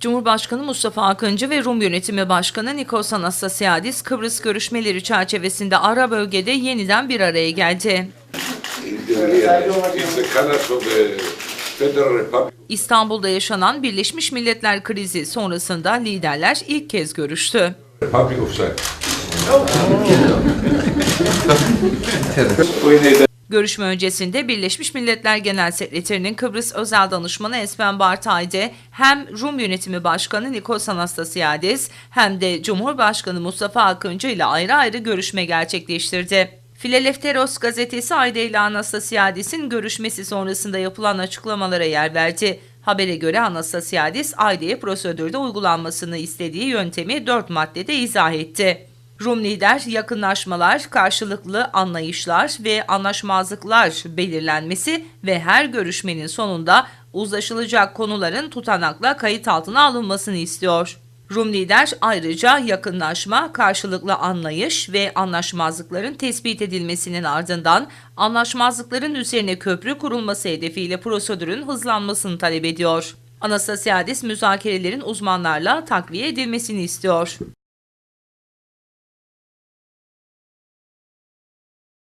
Cumhurbaşkanı Mustafa Akıncı ve Rum Yönetimi Başkanı Nikos Anastasiadis Kıbrıs görüşmeleri çerçevesinde ara bölgede yeniden bir araya geldi. İstanbul'da yaşanan Birleşmiş Milletler krizi sonrasında liderler ilk kez görüştü. Republic of Cyprus. Görüşme öncesinde Birleşmiş Milletler Genel Sekreterinin Kıbrıs Özel Danışmanı Esmen Bartay'de hem Rum Yönetimi Başkanı Nikos Anastasiadis hem de Cumhurbaşkanı Mustafa Akıncı ile ayrı ayrı görüşme gerçekleştirdi. Filelefteros gazetesi Ayda ile Anastasiadis'in görüşmesi sonrasında yapılan açıklamalara yer verdi. Habere göre Anastasiadis, Ayde'ye prosedürde uygulanmasını istediği yöntemi dört maddede izah etti. Rum lider yakınlaşmalar, karşılıklı anlayışlar ve anlaşmazlıklar belirlenmesi ve her görüşmenin sonunda uzlaşılacak konuların tutanakla kayıt altına alınmasını istiyor. Rum lider ayrıca yakınlaşma, karşılıklı anlayış ve anlaşmazlıkların tespit edilmesinin ardından anlaşmazlıkların üzerine köprü kurulması hedefiyle prosedürün hızlanmasını talep ediyor. Anastasiadis müzakerelerin uzmanlarla takviye edilmesini istiyor.